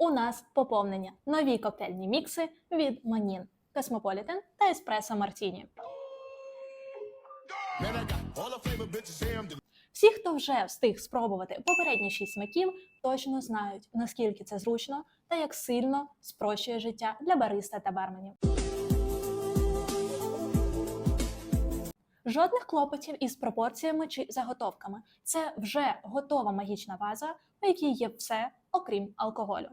У нас поповнення нові коктейльні мікси від Манін, Космополітен та Еспресо Мартіні. Всі, хто вже встиг спробувати попередні шість смаків, точно знають, наскільки це зручно та як сильно спрощує життя для бариста та барменів. Жодних клопотів із пропорціями чи заготовками. Це вже готова магічна ваза, у якій є все, окрім алкоголю.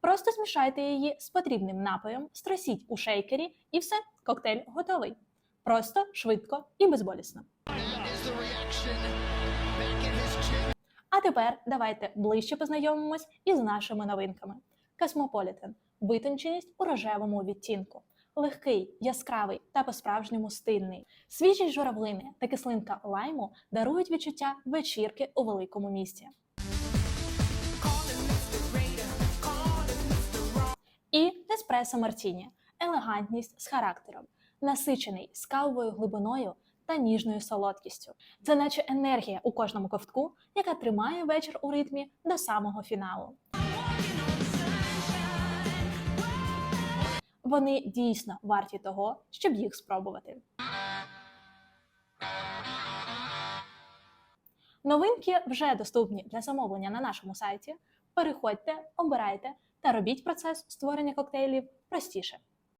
Просто змішайте її з потрібним напоєм, струсіть у шейкері, і все, коктейль готовий. Просто, швидко і безболісно. А тепер давайте ближче познайомимось із нашими новинками. Космополітен витонченість у рожевому відтінку. Легкий, яскравий та по-справжньому стильний. Свіжі журавлини та кислинка лайму дарують відчуття вечірки у великому місті. Еспресо Мартіні елегантність з характером, насичений з глибиною та ніжною солодкістю. Це наче енергія у кожному ковтку, яка тримає вечір у ритмі до самого фіналу. Вони дійсно варті того, щоб їх спробувати. Новинки вже доступні для замовлення на нашому сайті. Переходьте, обирайте та робіть процес створення коктейлів простіше.